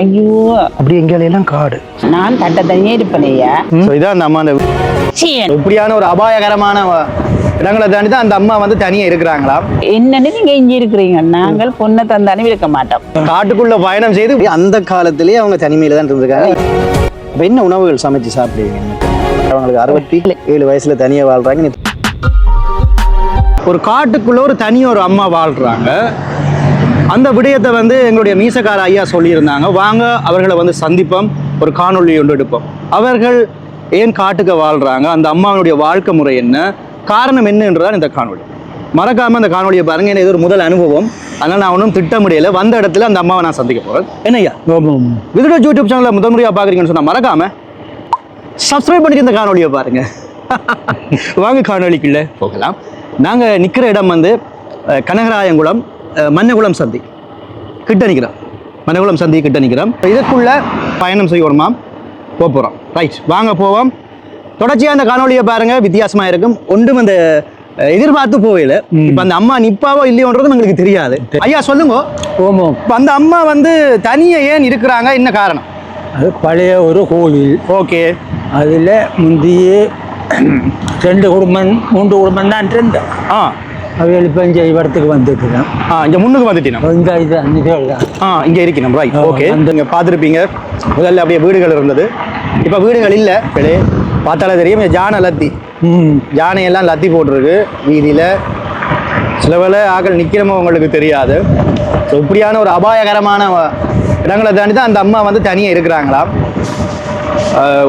ஐயோ. அப்படி எங்கேயெல்லாம் காடு. நான் தட்ட தனியே இருப்பேனையா இதான் அந்த அம்மா அந்த சீ, இப்படியான ஒரு அபாயகரமான இடங்களை தாண்டி தான் அந்த அம்மா வந்து தனியா இருக்கிறாங்களாம் என்னன்னு நீங்க இங்க இருக்கிறீங்க. நாங்கள் பொண்ணை தந்தாலும் இருக்க மாட்டோம். காட்டுக்குள்ள பயணம் செய்து அந்த காலத்திலேயே அவங்க தனிமையில தான் இருந்திருக்காங்க. அப்ப என்ன உணவுகள் சமைச்சு சாப்பிடுவீங்க? அவங்களுக்கு அறுபத்தி ஏழு வயசுல தனியா வாழ்றாங்க. ஒரு காட்டுக்குள்ள ஒரு தனி ஒரு அம்மா வாழ்றாங்க. அந்த விடயத்தை வந்து எங்களுடைய மீசக்கார ஐயா சொல்லியிருந்தாங்க. வாங்க அவர்களை வந்து சந்திப்போம். ஒரு காணொளி ஒன்று எடுப்போம். அவர்கள் ஏன் காட்டுக்கு வாழ்றாங்க? அந்த அம்மாவுடைய வாழ்க்கை முறை என்ன? காரணம் என்னன்றதான் இந்த காணொளி. மறக்காம அந்த காணொலியை பாருங்க. எனக்கு இது ஒரு முதல் அனுபவம். அதனால நான் ஒன்றும் திட்ட முடியல. வந்த இடத்துல அந்த அம்மாவை நான் சந்திக்க போறேன். என்னய்யா விதுட யூடியூப் சேனலில் முதல் முறையாக பார்க்குறீங்கன்னு சொன்னா மறக்காம சப்ஸ்கிரைப் பண்ணிட்டு இந்த காணொலியை பாருங்க. வாங்க காணொலிக்குள்ள போகலாம். நாங்கள் நிற்கிற இடம் வந்து கனகராயங்குளம். மன்னகுளம் சந்தி. கிட்ட நிற்கிறோம் மன்னகுளம் சந்தி கிட்ட நிற்கிறோம் இதுக்குள்ள பயணம் செய்யணுமா போக போகிறோம் ரைட் வாங்க போவோம். தொடர்ச்சியாக அந்த காணொலியை பாருங்க. வித்தியாசமாக இருக்கும். ஒன்றும் அந்த எதிர்பார்த்து போகல. இப்போ அந்த அம்மா நிப்பாவோ இல்லையோன்றது எங்களுக்கு தெரியாது. ஐயா சொல்லுங்க. ஓமம் இப்போ அந்த அம்மா வந்து தனியே ஏன் இருக்கிறாங்க? என்ன காரணம்? அது பழைய ஒரு கோவில். ஓகே. அதில் முந்தைய ரெண்டு குடும்பம் மூன்று குடும்பம் தான் ரெண்டு ஆ. அவைகள் இப்போ இங்கே இடத்துக்கு வந்துட்டுருக்கேன் ஆ இங்கே முன்னுக்கு வந்துட்டீங்க இந்த இது தான் ஆ இங்கே இருக்கணும் ரைட் ஓகே அந்த- இங்கே பார்த்துருப்பீங்க. முதல்ல அப்படியே வீடுகள் இருந்தது. இப்போ வீடுகள் இல்லை வெளியே பார்த்தாலே தெரியும் ஜானை லத்தி. ம். யானையெல்லாம் லத்தி போட்டிருக்கு வீதியில். சில வேளை ஆக்கள் நிற்கிறமோ உங்களுக்கு தெரியாது. ஸோ இப்படியான ஒரு அபாயகரமான இடங்களை தாண்டி தான் அந்த அம்மா வந்து தனியாக இருக்கிறாங்களாம்.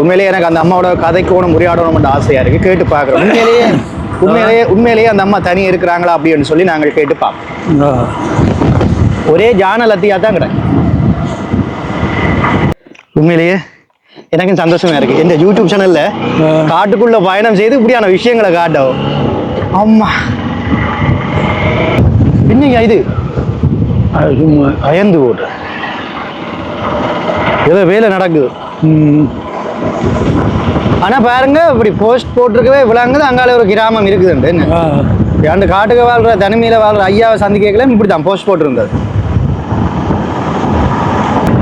உண்மையிலேயே எனக்கு அந்த அம்மாவோட கதைக்கோணும் உரையாடணும்னு ஆசையாக இருக்குது கேட்டு பார்க்குறோம். உண்மையிலேயே உண்மையிலேயே உண்மையிலேயே அந்த அம்மா தனியாக இருக்கிறாங்களா அப்படின்னு சொல்லி நாங்கள் கேட்டு பார்ப்போம். ஒரே ஜான லத்தியாக தான் கிடைக்கும் உண்மையிலேயே எனக்கும் சந்தோஷமா இருக்கு. இந்த யூடியூப் சேனல்ல. காட்டுக்குள்ள பயணம் செய்து இப்படியான விஷயங்களை காட்டும் அம்மா. என்னங்க இது? பயந்து போட்டு. ஏதோ வேலை நடக்குது. ம் ஆனா பாருங்க இப்படி போஸ்ட் போட்டிருக்கவே விளங்குது. அங்கால ஒரு கிராமம் இருக்குதுண்டு. அந்த காட்டுக்கு வாழ்ற தனிமையில வாழ்ற ஐயாவை சந்திக்கலாம் இப்படி தான் போஸ்ட் போட்டிருந்தது.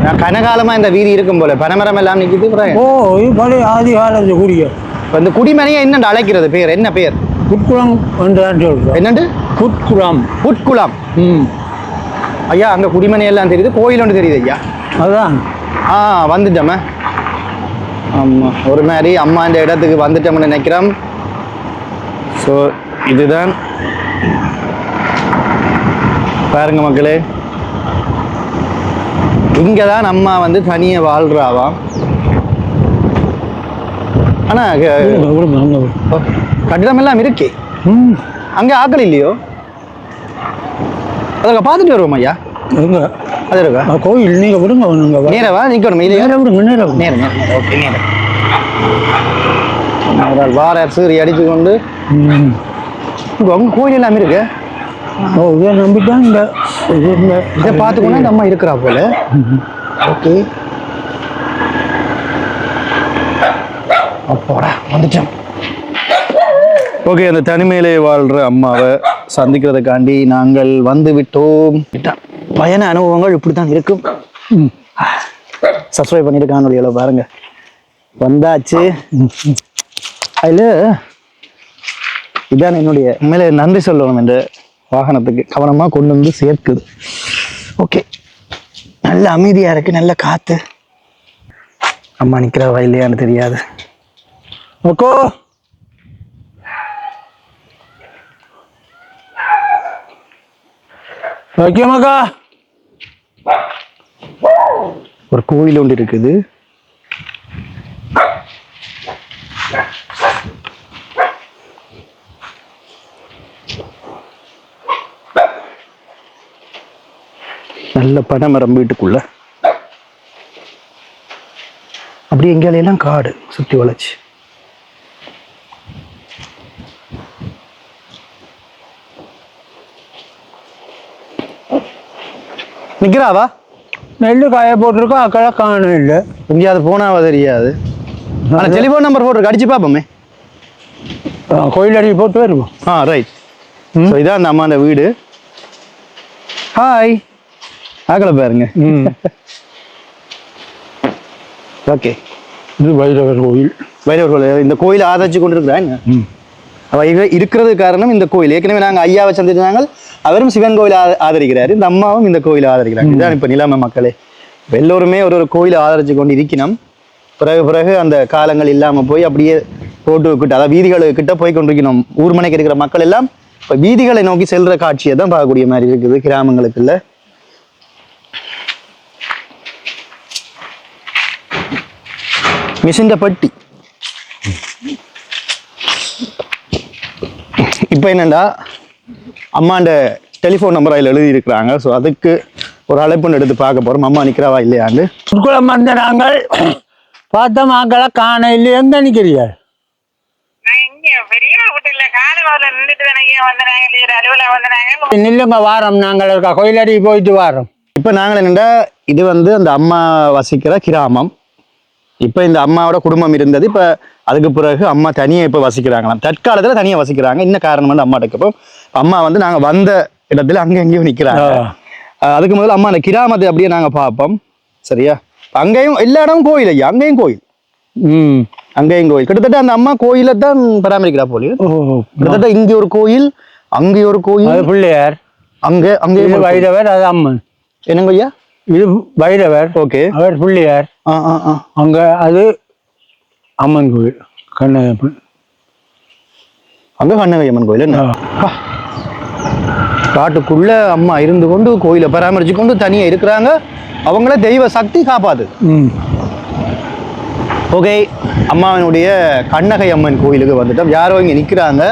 நான் கனகாலமா இந்த வீதி இருக்கும் போல. பனைமரம் எல்லாம் அப்புறம் ஓ இது ஆதி காலத்து குடிய. இப்ப இந்த குடிமனையை என்னண்டு அழைக்கிறது? பேர் என்ன பேர்? புட்குளம் என்றான் சொல்கிறோம் என்னண்டு? புட்குளம் புட்குளம் ம். ஐயா அங்க குடிமனை எல்லாம் தெரியுது? கோயில் ஒன்று தெரியுது ஐயா. அதான். ஆ வந்துட்டோமே. ஆமா ஒரு மாதிரி அம்மா இந்த இடத்துக்கு வந்துட்டோம்னு நினைக்கிறோம். ஸோ இதுதான். பாருங்க மக்களே. இங்கே தான் அம்மா வந்து தனியாக வாழ்றாவாம் ஆனால். கட்டிடம் எல்லாம் இருக்கே. ம். அங்கே ஆக்கள் இல்லையோ? அதை பார்த்துட்டு வருவோம் ஐயா. எங்க அது இருக்கா கோயில் நீங்கள் விடுங்க நீங்க வா. நேரவா? நிற்கணும் இல்லையா நேரா விடுங்க நேரா விடுங்க. நேரம்? நேரம் நேரம் ஓகே நேரம் வார சீறி அடித்து கொண்டு அவங்க கோயில் எல்லாம் இருக்கு? ஓ இதை நம்பிட்டான் இந்த இது இந்த இதை பார்த்துக்கோன்னா இந்த அம்மா இருக்கிறா போல. ஓகே. அப்பாடா வந்துட்டோம். ஓகே அந்த தனிமையிலே வாழ்ற அம்மாவை சந்திக்கிறதுக்காண்டி நாங்கள் வந்து விட்டோம் விட்டா- பயண அனுபவங்கள் இப்படி தான் இருக்கும். சப்ஸ்கிரைப் பண்ணிட்டு காணொலிகளை பாருங்க. வந்தாச்சு. அதில் இதான் என்னுடைய உண்மையிலே நன்றி சொல்லணும் இந்த வாகனத்துக்கு கவனமாக கொண்டு வந்து சேர்க்குது. ஓகே நல்ல அமைதியாக இருக்கு. நல்ல காற்று அம்மா நிற்கிறவா இல்லையான்னு தெரியாது. அக்கோ வைக்கமாக்கா ஒரு கோயில் ஒன்று இருக்குது. நல்ல பனைமரம் வீட்டுக்குள்ள. அப்படி எங்கேயாலையெல்லாம் காடு சுற்றி வளைச்சு நிற்கிறாவா நெல் காய போட்டிருக்கோம் அக்கடை காணும் இல்லை. எங்கேயாவது போனாவா தெரியாது. ஆனால் டெலிஃபோன் நம்பர் போட்டு அடிச்சு பார்ப்போமே. கோயில் அடி போட்டு வருவோம். ஆ ரைட் ஸோ இதான் அந்த அம்மாண்ட வீடு. ஹாய் ஆக்கலை பாருங்க. ஓகே இது வைரவர் கோயில். வைரவர் கோயில். இந்த கோயிலை ஆதரிச்சு கொண்டு இருக்கிறாங்க ம். அவ இவ- இருக்கிறது காரணம் இந்த கோயில். ஏற்கனவே நாங்க ஐயாவை சந்திச்சாங்க அவரும் சிவன் கோயிலை ஆத- ஆதரிக்கிறாரு. இந்த அம்மாவும் இந்த கோயிலை ஆதரிக்கிறாங்க. இதுதான் இப்ப நிலைமை மக்களே. எல்லோருமே ஒரு ஒரு கோயிலை ஆதரிச்சு கொண்டு இருக்கணும் பிறகு பிறகு அந்த காலங்கள் இல்லாம போய் அப்படியே ரோட்டு கிட்ட அதாவது வீதிகள் கிட்ட போய் கொண்டிருக்கணும். ஊர் மனைக்கு இருக்கிற மக்கள் எல்லாம் இப்ப வீதிகளை நோக்கி செல்ற காட்சியை தான் பார்க்கக்கூடிய மாதிரி இருக்குது கிராமங்களுக்குள்ள. மிஷிண்ட பட்டி இப்போ என்னண்டா? அம்மாண்ட டெலிஃபோன் நம்பர் அதில் எழுதி இருக்கிறாங்க ஸோ அதுக்கு ஒரு அழைப்புன்னு எடுத்து பார்க்க போகிறோம் அம்மா நிற்கிறவா இல்லையாண்டு புற்குளம் வந்த நாங்கள் பார்த்த மாக்களை காண இல்லை எங்க நிற்கிறீர்கள் நில்லுங்க வாரம் நாங்கள் இருக்கா? கோயிலடி போயிட்டு வாரோம். இப்போ நாங்கள் என்னண்டா இது வந்து அந்த அம்மா வசிக்கிற கிராமம். இப்போ இந்த அம்மாவோட குடும்பம் இருந்தது. இப்போ அதுக்கு பிறகு அம்மா தனியாக இப்போ வசிக்கிறாங்களாம். தற்காலத்தில் தனியாக வசிக்கிறாங்க. என்ன காரணம் வந்து அம்மாட்ட இப்போ அம்மா வந்து நாங்கள் வந்த இடத்துல அங்கே எங்கேயும் நிற்கிறாங்க. அதுக்கு முதல்ல அம்மா அந்த கிராமத்தை அப்படியே நாங்கள் பார்ப்போம். சரியா? அங்கேயும் எல்லா இடமும் கோயில் ஐயா. அங்கேயும் கோயில். ம். அங்கேயும் கோயில். கிட்டத்தட்ட அந்த அம்மா கோயிலை தான் பராமரிக்கிறா போலி கிட்டத்தட்ட இங்க ஒரு கோயில் அங்கே ஒரு கோயில். பிள்ளையார். அங்க அங்கே வைரவர் அது அம்மன். என்னங்க ஐயா இது வைரவர். ஓகே. அவர் பிள்ளையார். ஆ ஆ ஆ. அங்க அது அம்மன் கோயில் கண்ணகப்பன். அங்க கண்ணகை அம்மன் கோயில் என்ன. காட்டுக்குள்ள அம்மா இருந்து கொண்டு கோயிலை பராமரிச்சு கொண்டு தனியா இருக்கிறாங்க. அவங்கள தெய்வ சக்தி காப்பாது ஓகே அம்மாவினுடைய கண்ணகை அம்மன் கோயிலுக்கு வந்துட்டோம். யாரோ இங்க நிக்கிறாங்க.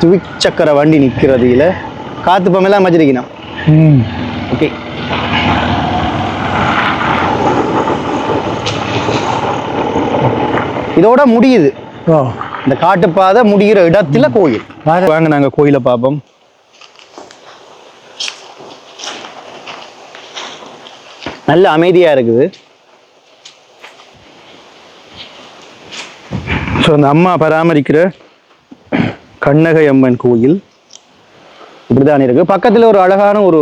துவிச்சக்கர வண்டி நிக்கிறதுல காத்து பமெல்லாம் வச்சிருக்கணும் ஓகே. இதோட முடியுது. இந்த காட்டுப்பாதை முடிகிற இடத்துல கோயில். வாங்க நாங்க கோயிலை பார்ப்போம். நல்ல அமைதியா இருக்குது. ஸோ அந்த அம்மா பராமரிக்கிற கண்ணகை அம்மன் கோயில். இப்படிதான் இருக்கு பக்கத்துல ஒரு அழகான ஒரு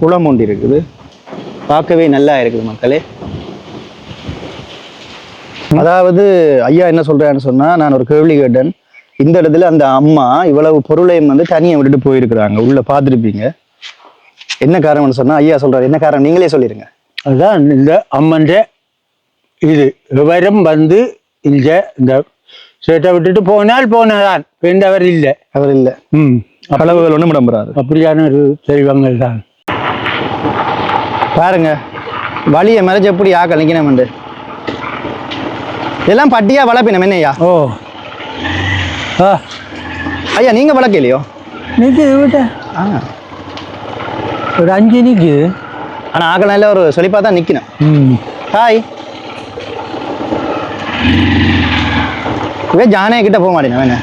குளம் ஒன்று இருக்குது. பார்க்கவே நல்லா இருக்குது மக்களே. அதாவது ஐயா என்ன சொல்றாருன்னு சொன்னா நான் ஒரு கேள்வி கேட்டேன். இந்த இடத்துல அந்த அம்மா இவ்வளவு பொருளையும் வந்து தனியா விட்டுட்டு போயிருக்கிறாங்க. உள்ள பார்த்துருப்பீங்க. என்ன காரணம்னு சொன்னா ஐயா சொல்றாரு. என்ன காரணம்? நீங்களே சொல்லிருங்க. அதான் இந்த அம்மன் இது. விவரம் வந்து இந்த இந்த சேட்டை விட்டுட்டு போனால் போனதான். வேண்டவர் இல்லை. அவர் இல்ல. ம். அளவுகள் ஒண்ணும் நம்புறாரு அப்படியான ஒரு தெய்வங்கள் தான். பாருங்க. வழியை மறைச்சு எப்படி ஆக்கள் நிக்கணும் இதெல்லாம் பட்டியா வளர்ப்பினம் என்னய்யா? ஓ. ஆ. ஐயா நீங்க வளர்க்கலையோ? நிற்குது விட்ட ஆ. ஒரு அஞ்சு நிற்குது ஆனா ஆக்கள் எல்லாம் ஒரு சொல்லிப்பா தான் நிக்கணும். ம். ஹாய் இவன் ஜானே கிட்ட போக மாட்டேன் வேணா.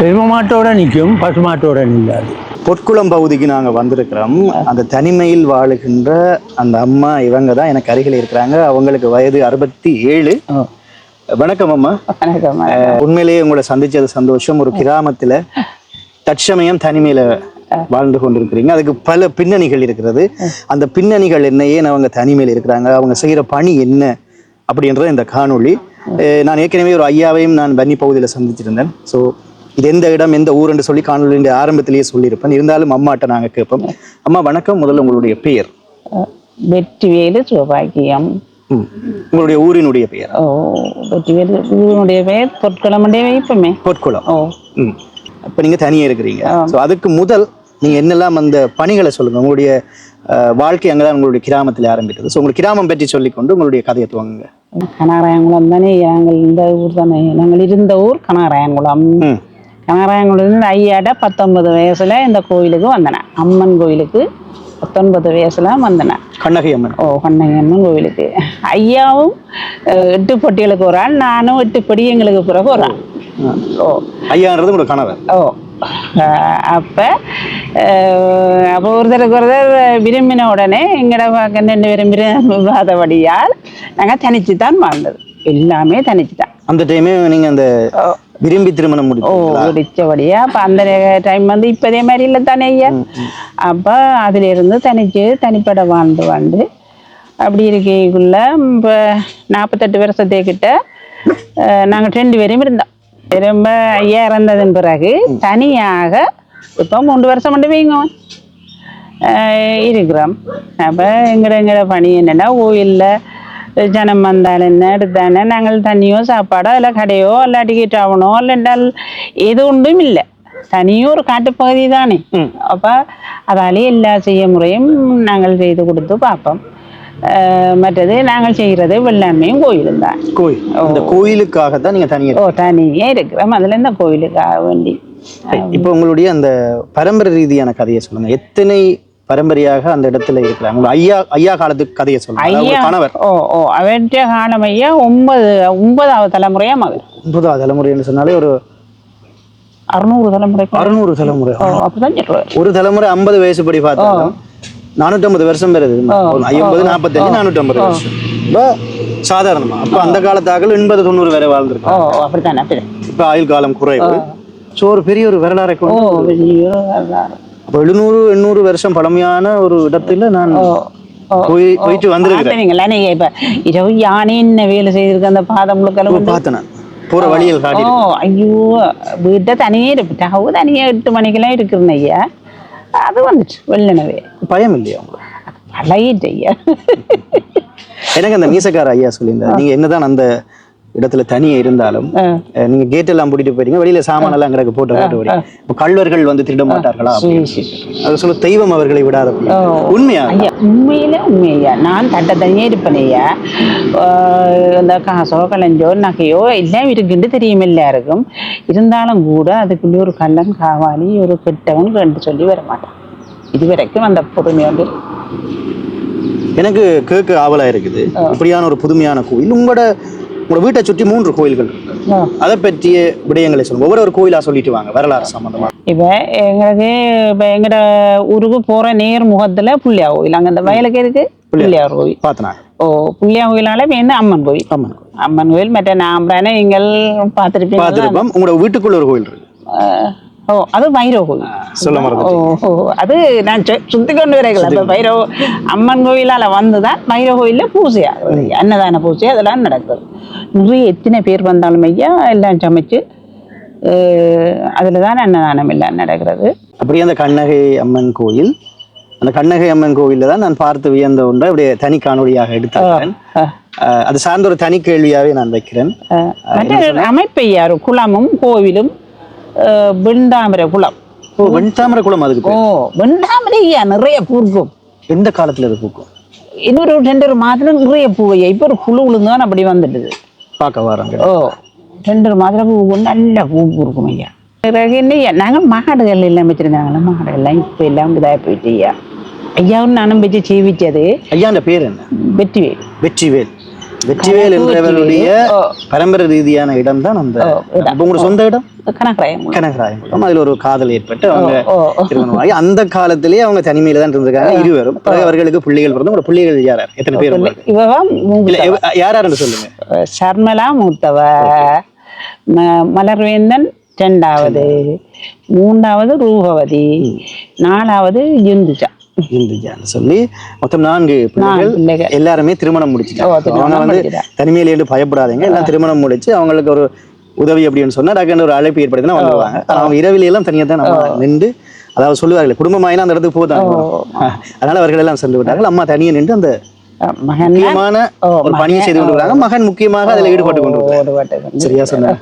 எரும மாட்டோட நிற்கும் பசு மாட்டோட நில்லாது. பொற்குளம் பகுதிக்கு நாங்க வந்திருக்கிறோம். அந்த தனிமையில் வாழுகின்ற அந்த அம்மா இவங்க தான் எனக்கு அருகில் இருக்கிறாங்க. அவங்களுக்கு வயது அறுபத்தி ஏழு வணக்கம் அம்மா. வணக்கம் உண்மையிலேயே உங்களை சந்திச்சது சந்தோஷம். ஒரு கிராமத்துல தற்சமயம் தனிமையில வாழ்ந்து கொண்டிருக்கிறீங்க. அதுக்கு பல பின்னணிகள் இருக்கிறது. அந்த பின்னணிகள் என்ன ஏன் அவங்க தனிமையில் இருக்கிறாங்க. அவங்க செய்யற பணி என்ன அப்படின்றது இந்த காணொளி. நான் ஏற்கனவே ஒரு ஐயாவையும் நான் வன்னி பகுதியில் சந்திச்சிருந்தேன். ஸோ இது எந்த இடம் எந்த ஊர் என்று சொல்லி காணொலியின் ஆரம்பத்திலேயே சொல்லியிருப்பேன். இருந்தாலும் அம்மாட்ட நாங்க கேட்போம். அம்மா வணக்கம். முதல்ல உங்களுடைய பெயர். வெற்றிவேலு சிவபாக்கியம். ம். உங்களுடைய ஊரினுடைய பெயர்? ஓ வெற்றிவேலு இவனுடைய பெயர் பொற்களமுடைய வைப்பமே. பொற்குளம். ஓ. ம். அப்போ நீங்கள் தனியாக இருக்கிறீங்க. ஸோ அதுக்கு முதல் நீங்கள் என்னெல்லாம் அந்த பணிகளை சொல்லுங்கள் உங்களுடைய வாழ்க்கை அங்கே தான் உங்களுடைய கிராமத்தில் ஆரம்பித்தது. ஸோ உங்களுடைய கிராமம் பற்றி சொல்லிக்கொண்டு உங்களுடைய கதையை துவங்குங்க. கனகராயங்குளம் தானே நாங்கள் இந்த ஊர் தானே. நாங்கள் இருந்த ஊர் கனகராயங்குளம். கனகராயங்குளம் ஐயாட்ட பத்தொன்பது வயசுல இந்த கோயிலுக்கு வந்தனேன் அம்மன் கோயிலுக்கு பத்தொன்பது வயசுல வந்தனேன் கண்ணகை அம்மன். ஓ கண்ணகி அம்மன் கோயிலுக்கு. ஐயாவும் எட்டு பொட்டிகளுக்கு ஒரு ஆள் நானும் எட்டு படி எங்களுக்கு பிறகு ஒரு ஆள். ஓ ஐயான்றது உங்களோட கணவர். ஓ. அப்ப அப்போ ஒருத்தருக்கு ஒருத்தர் விரும்பின உடனே பக்கம் ரெண்டு பேரும் விரும்பாதபடியால் நாங்கள் தனிச்சு தான் வாழ்ந்தது. எல்லாமே தனிச்சு தான் அந்த டைமே நீங்கள் அந்த விரும்பி திருமணம் ஓ முடிச்சபடியா அப்போ அந்த டைம் வந்து இப்போதே மாதிரி இல்லை தானே ஐயா. அப்போ அதுல இருந்து தனிச்சு தனிப்பட வாழ்ந்து வாழ்ந்து அப்படி இருக்கைக்குள்ள இப்போ நாற்பத்தெட்டு வருஷத்துக்கிட்ட நாங்கள் ரெண்டு பேரும் இருந்தோம். திரும்ப ஐயா இறந்ததன் பிறகு தனியாக இப்போ மூன்று வருஷம் மட்டும் வைங்க இருக்கிறோம். அப்போ எங்கட எங்கட பணி என்னென்னா கோயிலில் ஜனம் வந்தால் என்ன எடுத்தானே நாங்கள் தண்ணியோ சாப்பாடோ இல்லை கடையோ இல்லை டிக்கெட் ஆகணோ இல்லைன்றால் எது ஒன்றும் இல்லை தனியும் ஒரு காட்டுப்பகுதி தானே அப்போ அதாலே எல்லா செய்ய முறையும் நாங்கள் செய்து கொடுத்து பார்ப்போம் மற்றது நாங்கள் செய்கிறது வெள்ளாண்மையும் கோயிலும் தான் கோயில் அந்த கோயிலுக்காக தான் நீங்க தனியாக ஓ தனியே இருக்கிறோம் அதில் இந்த கோயிலுக்காக வேண்டி இப்போ உங்களுடைய அந்த பரம்பரை ரீதியான கதையை சொல்லுங்க எத்தனை பரம்பரையாக அந்த இடத்துல இருக்கிறாங்க. ஐயா ஐயா காலத்துக்கு கதையை சொல்லுங்க. கணவர். ஓ ஓ அவற்ற காலம் ஐயா ஒன்பது ஒன்பதாவது தலைமுறையா மகன் ஒன்பதாவது தலைமுறைன்னு சொன்னாலே ஒரு அறுநூறு தலைமுறைக்கு அறுநூறு தலைமுறை. அப்படிதான் ஒரு தலைமுறை ஐம்பது வயசுப்படி பார்த்தாலும் நானூற்றம்பது வருஷம் வருது ஐம்பது நாற்பத்தஞ்சு நானூற்றம்பது வருஷம். இப்போ சாதாரணமா. அப்போ அந்த காலத்தாக்கள் எண்பது தொண்ணூறு வரை ஓ வாழ்ந்துருக்காங்க அப்படித்தான் இப்போ ஆயுள் காலம் குறைவு. ஸோ ஒரு பெரிய ஒரு வரலாறை. அப்போ எழுநூறு எண்ணூறு வருஷம் பழமையான ஒரு இடத்துல நான் போய் போயிட்டு வந்திருக்கிறேன். பார்த்தீங்களா நீங்க இப்ப இரவு யானை என்ன வேலை செய்திருக்க? அந்த பாதம் வந்து பார்த்தேன் போற வழியில் காட்டி ஓ ஐயோ வீட்டை தனியே இருப்பிட்டாவு தனியே எட்டு மணிக்கெல்லாம் இருக்கிறேன் ஐயா. அது வந்துச்சு வெள்ளனவே. பயம் இல்லையா பழகிட்டு ஐயா. எனக்கு அந்த மீசக்கார ஐயா சொல்லியிருந்தார். நீங்க என்னதான் அந்த இடத்துல தனியே இருந்தாலும் நீங்க கேட் எல்லாம் பூட்டிட்டு போயிட்டீங்க வெளியில சாமான் எல்லாம் கிடக்கு போட்டு போட்டு வடி இப்போ கள்வர்கள் வந்து திருட மாட்டார்களா. அது சொல்ல தெய்வம் அவர்களை விடாத. உண்மையா? உண்மையிலே உண்மையா? நான் தட்டை தனியே இருப்பேன் ஐயா. ஆஹ் இந்த காசோ கலைஞ்சோ நகையோ எல்லாம் இருக்குன்னு தெரியும் எல்லாருக்கும். இருந்தாலும் கூட அதுக்குள்ளே ஒரு கள்ளன் காவாலி ஒரு கெட்டவன் ரெண்டு சொல்லி வர மாட்டான். இது வரைக்கும் அந்த பொறுமை வந்து எனக்கு கேட்க ஆவலா இருக்குது. இப்படியான ஒரு புதுமையான கோயில். உங்களோட உங்களோட வீட்டை சுற்றி மூன்று கோயில்கள். அதை பற்றிய விடயங்களை சொல்லுங்க. ஒவ்வொரு ஒரு கோயிலா சொல்லிட்டு வாங்க. வரலாறு சம்பந்தமா. இப்போ எங்களுக்கு இப்போ எங்கட ஊருக்கு போகிற நேர் முகத்தில் புள்ளியா கோயில். அங்கே அந்த வயலுக்கு இருக்கு புள்ளியார். கோயில். பார்த்தனா ஓ புள்ளியா கோயிலால இப்போ என்ன அம்மன் கோயில்? அம்மன் கோயில். அம்மன் கோயில் மற்ற நாம்பானே நீங்கள் பார்த்துருப்பீங்க பார்த்துருப்போம். உங்களோட வீட்டுக்குள்ள ஒரு கோயில் இருக்கு. அது வைரவ கோயில் சொல்ல மறந்து ஓ ஓ அது நான் சு- சுத்தி கொண்டு வரேன் அந்த வைரவ அம்மன் கோயிலால கோயில்ல பூஜை ஆகுது அன்னதான பூஜை அதெல்லாம் நடக்குது நிறைய எத்தனை பேர் வந்தாலும் ஐயா எல்லாம் சமைச்சு அதுல தான் அன்னதானம் எல்லாம் நடக்கிறது அப்படியே அந்த கண்ணகை அம்மன் கோயில் அந்த கண்ணகை அம்மன் கோயில்ல தான் நான் பார்த்து வியந்த ஒன்றை அப்படியே தனி ஆஹ் அஹ் அது சார்ந்த ஒரு தனி கேள்வியாவே நான் வைக்கிறேன் அமைப்பு யாரு குளமும் கோவிலும் ஆஹ் வெண்தாமரை குளம் ஓ வெண்தாமரை குளம் அதுக்கு ஓ ஐயா நிறைய பூக்கும் எந்த காலத்துல இது பூக்கும் இன்னொரு ரெண்டு ஒரு மாதத்துல நிறைய பூ ஐயா இப்போ ஒரு புழு விழுந்தான் அப்படி வந்துடுது பார்க்க வராங்க ஓ ரெண்டு மாதம் பூ நல்ல பூ இருக்கும் ஐயா பிறகு என்ன ஐயா நாங்கள் மாடுகள் எல்லாம் வச்சிருந்தாங்களா மாடுகள்லாம் இப்போ எல்லாம் இதாக போயிட்டு ஐயா ஐயாவும் நானும் வச்சு சீவிச்சது ஐயாண்ட பேர் என்ன வெற்றிவேல் வெற்றிவேல் வெற்றிவேல் என்றவருடைய. பரம்பரை ரீதியான இடம் தான் அந்த உங்களோட சொந்த இடம்? கணக்கராயம் கனகராயங்குளம் அதுல ஒரு காதல் ஏற்பட்டு அவங்க அந்த காலத்திலேயே அவங்க தனிமையில தான் இருந்திருக்காங்க இருவரும். அவர்களுக்கு பிள்ளைகள் பிறந்து உங்களோட பிள்ளைகள் யார்? எத்தனை பேர் எவ- யார் யாருன்னு சொல்லுங்க. சர்மலா மூத்தவ. மலர்வேந்தன் ரெண்டாவது. மூன்றாவது ரூபவதி. நாலாவது யுந்துஜா இந்துஜான்னு சொல்லி மொத்தம் நான்கு பிள்ளைகள். எல்லாருமே திருமணம் முடிச்சுட்டாங்க. அவங்க வந்து. தனிமையில இருந்து பயப்படாதீங்க. எல்லாம் திருமணம் முடிச்சு அவங்களுக்கு ஒரு உதவி அப்படின்னு சொன்னா டக்குன்னு ஒரு அழைப்பு ஏற்படுத்தினா வந்துருவாங்க. ஆனா அவங்க இரவில எல்லாம் தனியா தான் நம்ம நின்று அதாவது சொல்லுவார்கள் குடும்பமாயினா அந்த இடத்துக்கு போதாங்க அதனால அவர்கள் எல்லாம் சென்று விட்டார்கள். அம்மா தனியா நின்று அந்த முக்கியமான ஒரு பணியை செய்து கொண்டிருக்காங்க மகன் முக்கியமாக அதுல ஈடுபட்டு கொண்டிருக்காங்க சரியா சொன்னேன்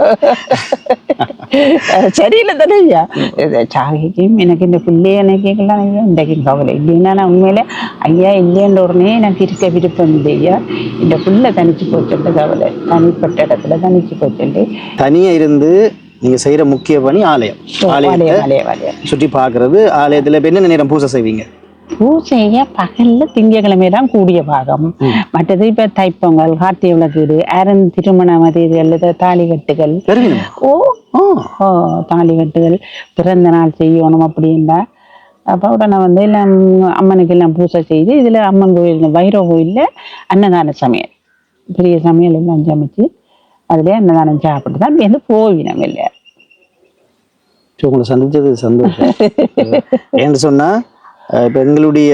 சரியில்லை தானே ஐயா சாகிக்கும் எனக்கு இந்த பிள்ளைய நினைக்கலாம் ஐயா இன்றைக்கு கவலை இல்லைன்னா நான் உண்மையில ஐயா இல்லைன்ற உடனே எனக்கு இருக்க விருப்பம் இல்லை ஐயா. இந்த பிள்ளை தனிச்சு போச்சுட்டு கவலை. தனிப்பட்ட இடத்துல தனிச்சு போச்சுட்டு தனியா இருந்து நீங்க செய்யற முக்கிய பணி ஆலயம். ஆலயத்தை வலைய சுற்றி பார்க்கிறது. ஆலயத்துல என்ன நேரம் பூஜை செய்வீங்க? பூஜைய பகல்ல திங்கக்கிழமை தான் கூடிய பாகம். மற்றது இப்ப தைப்பொங்கல் கார்த்திகை விளக்கீடு அரண் திருமண மதிகள் தாலி கட்டுகள். ஓ தாலி கட்டுதல் பிறந்த நாள் செய்யணும் அப்படின்னா அப்போ உடனே வந்து எல்லாம் அம்மனுக்கு எல்லாம் பூஜை செய்து இதில் அம்மன் கோயில் வைரவ கோயிலில் அன்னதான சமையல். பெரிய சமையல் எல்லாம் சமைச்சு அதிலே அன்னதானம் சாப்பிட்டு தான் வந்து போவினம் இல்லை உங்களை சந்திச்சது சந்தோஷம். ஏன்னு சொன்னா அஹ் இப்ப எங்களுடைய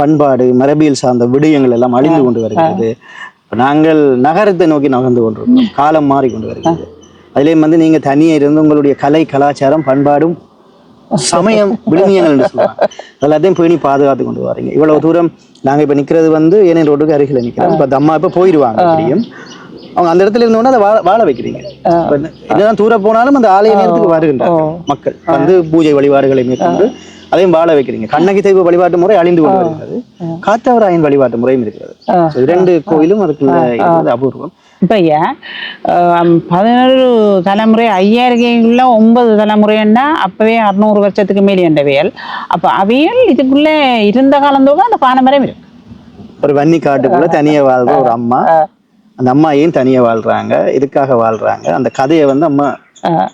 பண்பாடு மரபியல் சார்ந்த விடயங்கள் எல்லாம் அழிந்து கொண்டு வருகிறது. நாங்கள் நகரத்தை நோக்கி நகர்ந்து கொண்டிருக்கிறோம். காலம் மாறி கொண்டு வருகிறது. அதுலேயும் வந்து நீங்க தனியே இருந்து உங்களுடைய கலை கலாச்சாரம் பண்பாடும் சமயம் விழுமியங்கள் என்று சொல்லுவாங்க. எல்லாத்தையும் பேணி பாதுகாத்து கொண்டு வரீங்க. இவ்வளவு தூரம் நாங்க இப்ப நிக்கிறது வந்து ஏனைய ரோட்டுக்கு அருகில் நிக்கிறோம். இப்ப அம்மா இப்ப போயிடுவாங்க அப்படியும். அவங்க அந்த இடத்துல இருந்தோன்னா அதை வாழ வாழ வைக்கிறீங்க. என்னதான் தூர போனாலும் அந்த ஆலய நேரத்துக்கு வருகின்றார்கள் மக்கள். வந்து பூஜை வழிபாடுகளை மேற்கொண்டு அதையும் வாழ வைக்கிறீங்க. கண்ணகி தெய்வ வழிபாட்டு முறை அழிந்து கொண்டு வருகிறது காத்தவராயன் வழிபாட்டு முறையும் இருக்கிறது. இரண்டு கோயிலும் அதுக்குள்ள அபூர்வம். இப்போ ஆம், பதினேழு தலைமுறை ஐயாயிரக்குள்ள ஒன்பது தலைமுறைன்னா அப்பவே அறுநூறு வருஷத்துக்கு மேலே என்றவியல். அப்போ அவியல் இதுக்குள்ள இருந்த காலந்தோட அந்த பாரம்பரியம் இருக்கு. ஒரு வன்னி காட்டுக்குள்ள தனியா வாழ்ற ஒரு அம்மா. அந்த அம்மா ஏன் தனியா வாழ்றாங்க? எதுக்காக வாழ்றாங்க? அந்த கதையை வந்து அம்மா ஆஹ்,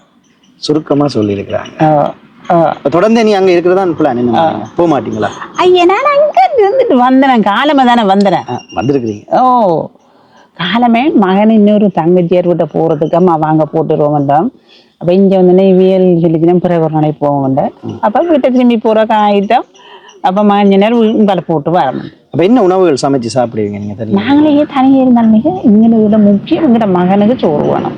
சுருக்கமா சொல்லியிருக்கிறாங்க. தொடர்ந்து நீ அங்க இருக்கிறதா பிளான்? போக மாட்டீங்களா ஐயா நான் அங்க இருந்துட்டு வந்தேன். காலமே தானே வந்தேன். வந்திருக்கிறீங்க. ஓ காலமே மகன் இன்னொரு தங்கச்சியார் விட்ட போகிறதுக்கு அம்மா வாங்க போட்டுருவோம் வேண்டாம் அப்போ இங்கே வந்து நெய்வியல் சொல்லிச்சுன்னா பிறகு ஒரு நாளைக்கு போக வேண்டாம் அப்போ வீட்டை திரும்பி போகிற ஆகிட்டோம் அப்போ மகன் நேரம் உங்களை போட்டு வரணும். அப்ப என்ன உணவுகள் சமைச்சு சாப்பிடுவீங்க நீங்க தெரியும்? நாங்களே தனியாக இருந்தாலுமே எங்களோட முக்கியம் எங்களோட மகனுக்கு சோறு வேணும்.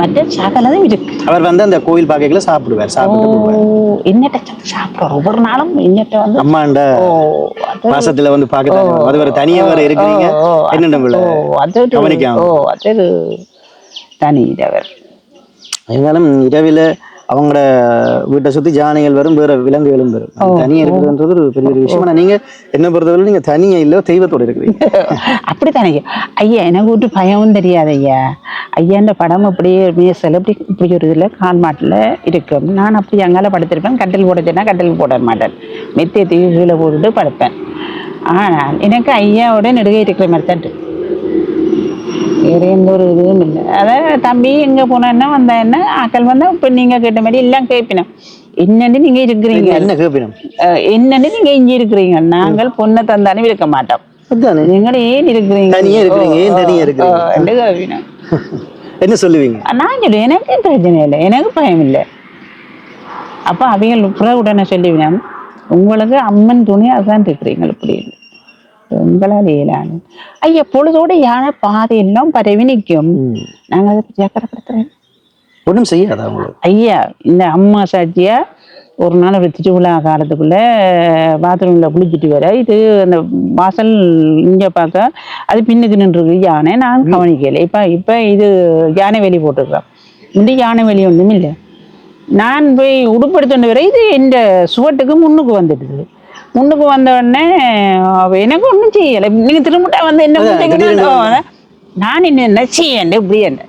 மற்ற சகலதும் இருக்கு அவர் வந்து அந்த கோயில் பாக்கைகளை சாப்பிடுவார் சாப்பிட்டு என்னட்ட சாப்பிட்றோம் ஒவ்வொரு நாளும் என்னட்ட வந்து அம்மாண்ட பாசத்துல வந்து பார்க்க அது ஒரு தனியா வேற இருக்கிறீங்க. என்ன அது கவனிக்காம. ஓ அது தனி இதவர் இருந்தாலும் இரவில அவங்களோட வீட்டை சுத்தி ஜானைகள் வரும் வேற விலங்குகளும் வரும். அது தனியா இருக்கிறதுன்றது ஒரு பெரிய ஒரு விஷயம். ஆனா நீங்க என்ன பொறுத்தவரை நீங்க தனியா இல்ல தெய்வத்தோட இருக்கிறீங்க. அப்படித்தானே? ஐயா ஐயா எனக்கு விட்டு பயமும் தெரியாது ஐயா. ஐயான்ற படம் அப்படியே அப்படி இப்படி ஒரு இதில் கால் மாட்டில் இருக்கும். நான் அப்படி அங்கால படுத்திருப்பேன். கட்டில் போட சொன்னா கட்டில் போட மாட்டேன். மெத்திய தூக்கி கீழே போட்டுட்டு படுப்பேன். ஆனால் எனக்கு ஐயாவோட நெடுகை இருக்கிற மாதிரி தான் இருக்கு. வேற எந்த ஒரு இதுவும் இல்லை. அதான் தம்பி எங்கே போனேன்னா வந்தா என்ன? ஆக்கள் வந்தா இப்போ நீங்கள் கேட்ட மாதிரி எல்லாம் கேட்பினோம் என்னன்னு நீங்கள் இருக்கிறீங்க. என்ன கேப்பினம்? அஹ் என்னன்னு நீங்கள் இங்கே இருக்கிறீங்க. நாங்கள் பொண்ணை தந்தாலும் இருக்க மாட்டோம். நீங்கள் ஏன் இருக்கிறீங்க? தனியா இருக்கிறீங்க, ஏன் தனியா இருக்கிறீங்க? கேட்பினோம் என்ன சொல்லுவீங்க? நான் சொல்லுவேன். எனக்கு பிரச்சனை இல்லை. எனக்கு பயம் இல்லை. அப்போ அவங்க உடனே சொல்லிவினேன் உங்களுக்கு அம்மன் துணி அதான் இருக்கிறீங்க அப்படின்னு உங்களால் இயலாது ஐயா பொழுதோட யானை பாதையெல்லாம் பரவி நிற்கும் நாங்கள் அதை ஜாக்கிரப்படுத்துறேன் ஒண்ணும் செய்யாதா ஐயா இந்த அம்மா சாட்சியா ஒரு நாள் ஒரு திருவிழா காலத்துக்குள்ள பாத்ரூம்ல குளிச்சுட்டு வர இது அந்த வாசல் இங்க பார்க்க அது பின்னுக்கு நின்றுருக்கு யானை நான் கவனிக்கல இப்ப இப்ப இது யானை வேலி போட்டிருக்கேன் இந்த யானை வேலி ஒன்றும் இல்லை நான் போய் உடுப்படுத்த வரை இது இந்த சுவட்டுக்கு முன்னுக்கு வந்துடுது முன்னுக்கு வந்த உடனே எனக்கு ஒன்றும் செய்யலை. நீங்க திரும்பிட்டா வந்து என்ன நான் என்ன செய்யண்டு இப்படி என்ன.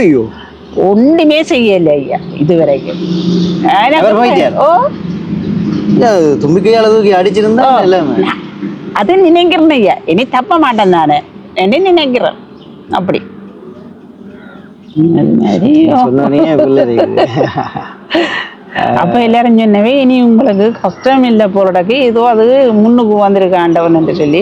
ஐயோ ஒண்ணுமே செய்யல ஐயா அவர் போயிட்டார். ஓ. தும்பிக்கையால தூக்கி அடிச்சிருந்தா எல்லாமே. அது நினைக்கிறேன் ஐயா. இனி தப்ப மாட்டேன் நானு. என்ன நினைக்கிறேன். அப்படி. அப்ப எல்லாரும் சொன்னவே இனி உங்களுக்கு கஷ்டம் இல்லை போறடக்கு ஏதோ அது முன்னுக்கு வந்திருக்க ஆண்டவன் என்று சொல்லி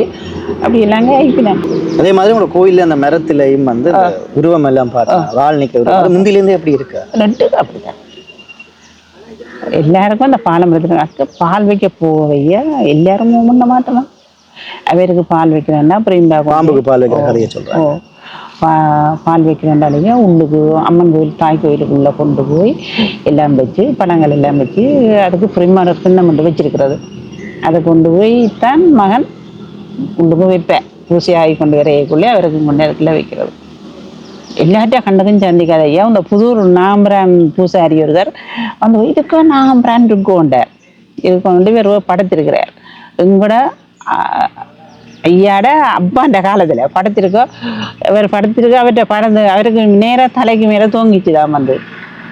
அப்படி எல்லாங்க ஐப்பினேன் அதே மாதிரி உங்களோட கோயில்ல அந்த மரத்திலையும் வந்து உருவம் எல்லாம் பார்த்தேன் வால் நிக்க உருவம். அது முந்தில இருந்தே எப்படி இருக்கு? நட்டு அப்படிதான். எல்லாருக்கும் அந்த பாலம் எடுத்துருங்க பால் வைக்க போவைய எல்லாரும் முன்ன மாட்டோமா அவருக்கு பால் வைக்கிறேன்னா அப்புறம் இந்த பாம்புக்கு பால் வைக்கிற கதையை சொல்றேன் பா பால் வைக்கிறேன்டாலேயே உள்ளுக்கு அம்மன் கோயில் தாய் கோயிலுக்குள்ளே கொண்டு போய் எல்லாம் வச்சு பழங்கள் எல்லாம் வச்சு அதுக்கு பிரிமார பின்னம் வச்சிருக்கிறது. அதை கொண்டு போய் தான் மகன் உள்ளுக்கு வைப்பேன். பூசி ஆகி கொண்டு வரையக்குள்ளே அவருக்கு கொண்டு அதுக்குள்ளே வைக்கிறது எல்லாத்தையும் கண்டதும் சந்திக்காத ஐயா இந்த புதூர் நாம்பரான் பூசாரி ஒருவர் அந்த இதுக்கு நாம்பரான் இருக்கோண்டார் இதுக்கு வந்து வேறு படுத்திருக்கிறார். எங்கூட ஐயாட அப்பாண்ட காலத்தில் படுத்திருக்கோம் அவர் படுத்திருக்க அவர்கிட்ட படந்து அவருக்கு நேராக தலைக்கு மேலே தூங்கிச்சுதான் வந்து.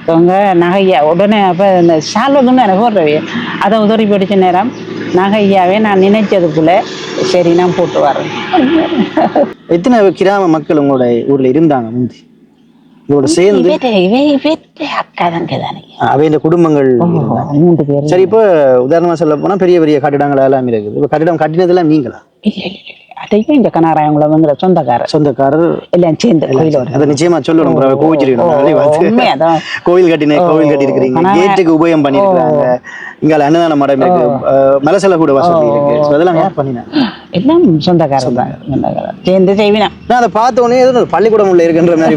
தூங்க நகையா உடனே அப்போ இந்த ஷால்வக்குன்னு எனக்கு போடுறவே அதை உதறி பிடிச்ச நேரம் நகையாவே நான் நினைச்சதுக்குள்ள சரி நான் போட்டு வரேன். எத்தனை கிராம மக்கள் உங்களோட ஊர்ல இருந்தாங்க முந்தி? இதோட சேர்ந்து அவை இந்த குடும்பங்கள் சரி இப்போ உதாரணமா சொல்ல போனா பெரிய பெரிய கட்டிடங்கள் எல்லாம் இருக்குது. இப்போ கட்டிடம் கட்டினதெல்லாம் நீங்களா? அதையும் இந்த கனகராயங்குளம்ங்கிற சொந்தக்காரர். சொந்தக்காரர். எல்லாம் சேர்ந்து கோயிலோட. அதை நிச்சயமா சொல்லணும். கோவில் கட்டின கோவில் கட்டி இருக்கிறீங்க கேட்டுக்கு உபயம் பண்ணிருக்காங்க இங்க அன்னதான மடம் இருக்கு. மலசல கூட வசதி இருக்கு. அதெல்லாம் யார் பண்ணினா? எல்லாம் சொந்தக்காரர் தான். சொந்தக்காரர். சேர்ந்து செய்வினா. நான் அதை பார்த்த உடனே ஏதோ பள்ளிக்கூடம் உள்ள இருக்குன்ற மாதிரி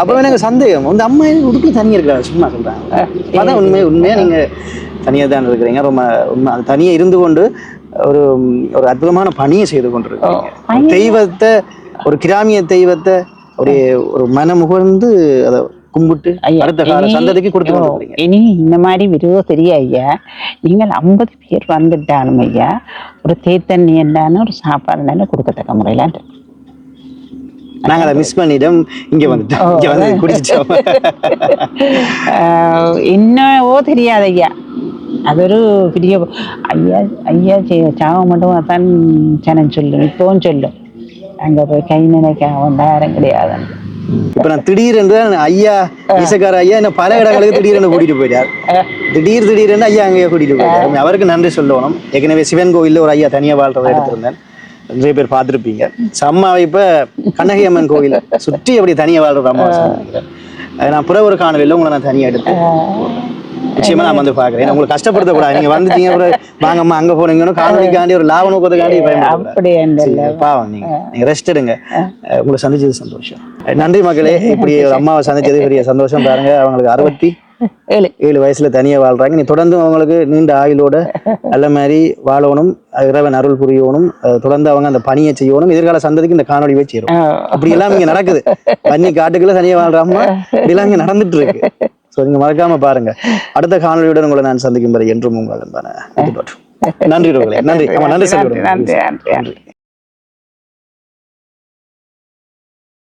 அப்பவே எனக்கு சந்தேகம். இந்த அம்மா உடுப்பு தனி இருக்கா சும்மா சொல்றாங்க. அதான் உண்மை உண்மையா நீங்க தனியா தான் இருக்கிறீங்க. ரொம்ப உண்மை. அது தனியா இருந்து கொண்டு ஒரு ஒரு அற்புதமான பணியை செய்து கொண்டிருக்கீங்க தெய்வத்தை ஒரு கிராமிய தெய்வத்தை ஒரு ஒரு மனமுகர்ந்து அதை கும்பிட்டு அடுத்த கால இனி- சந்ததிக்கு கொடுத்து இனி இந்த மாதிரி விருதோ தெரிய ஐயா நீங்கள் ஐம்பது பேர் வந்துட்டாலும் ஐயா ஒரு தேத்தண்ணி என்னன்னு ஒரு சாப்பாடு என்னன்னு கொடுக்கத்தக்க முறையில நாங்க அதை மிஸ் பண்ணிட்டோம். இங்க வந்துட்டோம். இங்க வந்து குடிச்சிட்டோம். என்னவோ தெரியாது ஐயா. அது ஒரு பெரிய ஐயா ஐயா சாவ மட்டும் தான் சனம் சொல்லும் இப்போவும் சொல்லும் அங்க போய் கை நினைக்க அவன் யாரும் கிடையாதுன்னு இப்ப நான் திடீரென்று ஐயா ஈசக்கார ஐயா என்ன பல இடங்களுக்கு திடீரென்று கூட்டிட்டு போயிட்டார் திடீர் திடீரென்று ஐயா அங்கேயே கூட்டிட்டு போயிட்டார் அவருக்கு நன்றி சொல்லணும் ஏற்கனவே சிவன் கோயில்ல ஒரு ஐயா தனியா வாழ்றதை எடுத்திருந்தேன் நிறைய பேர் பார்த்திருப்பீங்க அம்மாவை இப்ப கண்ணகி அம்மன் கோயில் சுற்றி அப்படி தனியா வாழ்ற அம்மா நான் புற ஒரு காணொலியில் உங்களை நான் தனியா எடுத்து நிச்சயமா நான் வந்து பாக்குறேன் உங்களுக்கு கஷ்டப்படுத்தக்கூடாது. நீங்க வந்துட்டீங்க அப்புறம் வாங்கம்மா அங்க போனீங்கன்னு காணொலிக்காண்டி ஒரு லாப நோக்கத்துக்காண்டி பாவம் நீங்க. நீங்க ரெஸ்ட் எடுங்க. உங்களை சந்திச்சது சந்தோஷம். நன்றி மக்களே. இப்படி ஒரு அம்மாவை சந்திச்சது பெரிய சந்தோஷம் பாருங்க. அவங்களுக்கு அறுபத்தி ஏழு. ஏழு வயசுல தனியா வாழ்றாங்க. நீ தொடர்ந்து அவங்களுக்கு நீண்ட ஆயுளோட நல்ல மாதிரி வாழணும். இறைவன் அருள் புரியணும் தொடர்ந்து அவங்க அந்த பணியை செய்யணும். எதிர்கால சந்ததிக்கு இந்த காணொலி சேரும். அப்படி எல்லாம் இங்க நடக்குது. பன்னி காட்டுக்குள்ள தனியா வாழ்ற அம்மா இப்படி எல்லாம் இங்க நடந்துட்டு இருக்கு. சோ நீங்க மறக்காம பாருங்க. அடுத்த காணொலியுடன் உங்களை நான் சந்திக்கும் வரை என்றும் உங்கள் நன்றி நன்றி நன்றி நன்றி. நன்றி.